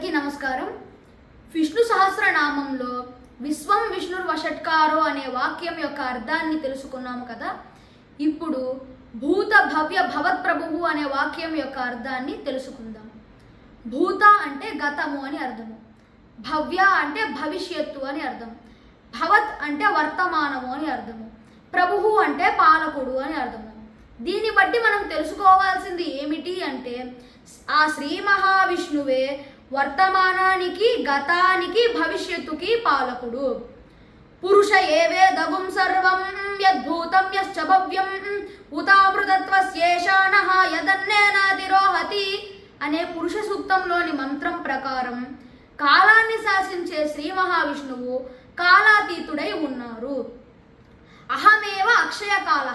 అందరికీ నమస్కారం. విష్ణు సహస్రనామంలో విశ్వం విష్ణుర్ వషట్కారో అనే వాక్యం యొక్క అర్థాన్ని తెలుసుకున్నాము కదా. ఇప్పుడు భూత భవ్య భవత్ ప్రభువు అనే వాక్యం యొక్క అర్థాన్ని తెలుసుకుందాం. భూత అంటే గతము అని అర్థము. భవ్య అంటే భవిష్యత్తు అని అర్థం. భవత్ అంటే వర్తమానము అని అర్థము. ప్రభువు అంటే పాలకుడు అని అర్థము. దీన్ని బట్టి మనం తెలుసుకోవాల్సింది ఏమిటి అంటే ఆ శ్రీ మహావిష్ణువే వర్తమానానికి గతానికి భవిష్యత్తుకి పాలకుడు. పురుష ఏవే దగుం సర్వం యద్భూతం యశ్చ భవ్యం ఉతామృతత్వస్యేషాన యదన్నేనాతిరోహతి అనే పురుష సూక్తంలోని మంత్రం ప్రకారం కాలాన్ని శాసించే శ్రీ మహావిష్ణువు కాలాతీతుడై ఉన్నారు. అహమేవ అక్షయ అక్షయకాల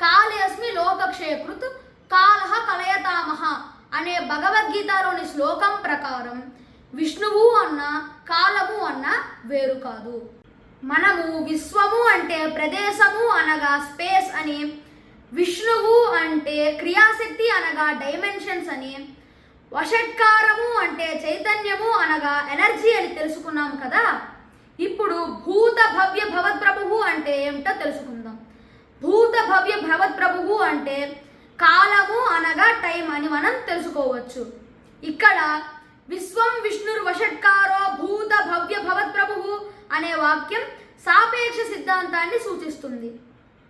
కాళేస్మి లోకక్షయకృత్ కాల కలయతామహ అనే భగవద్గీతలోని శ్లోకం ప్రకారం విష్ణువు అన్న కాలము అన్న వేరు కాదు. మనము విశ్వము అంటే ప్రదేశము అనగా స్పేస్ అని విష్ణువు అంటే క్రియాశక్తి అనగా డైమెన్షన్స్ అని వషట్కారము అంటే చైతన్యము అనగా ఎనర్జీ అని తెలుసుకున్నాం కదా? ఇప్పుడు భూత భవ్య భవత్ప్రభువు అంటే ఏమిటో తెలుసుకుందాం. భూత భవ్య భవత్ప్రభువు ప్రభువు అనగా టైం అని మనం తెలుసుకోవచ్చు. ఇక్కడ విశ్వం విష్ణుర్ వషట్కారో భూత భవ్య భవత్ప్రభువు అనే వాక్యం సాపేక్ష సిద్ధాంతాన్ని సూచిస్తుంది.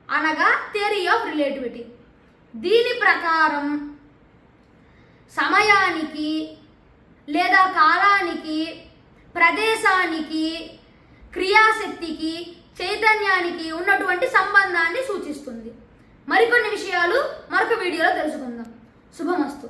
అనగా థియరీ ఆఫ్ రిలేటివిటీ. దీని ప్రకారం సమయానికి లేదా కాలానికి ప్రదేశానికి క్రియాశక్తికి చైతన్యానికి ఉన్నటువంటి సంబంధాన్ని సూచిస్తుంది. మరికొన్ని విషయాలు మరొక వీడియోలో తెలుసుకుందాం. శుభమస్తు.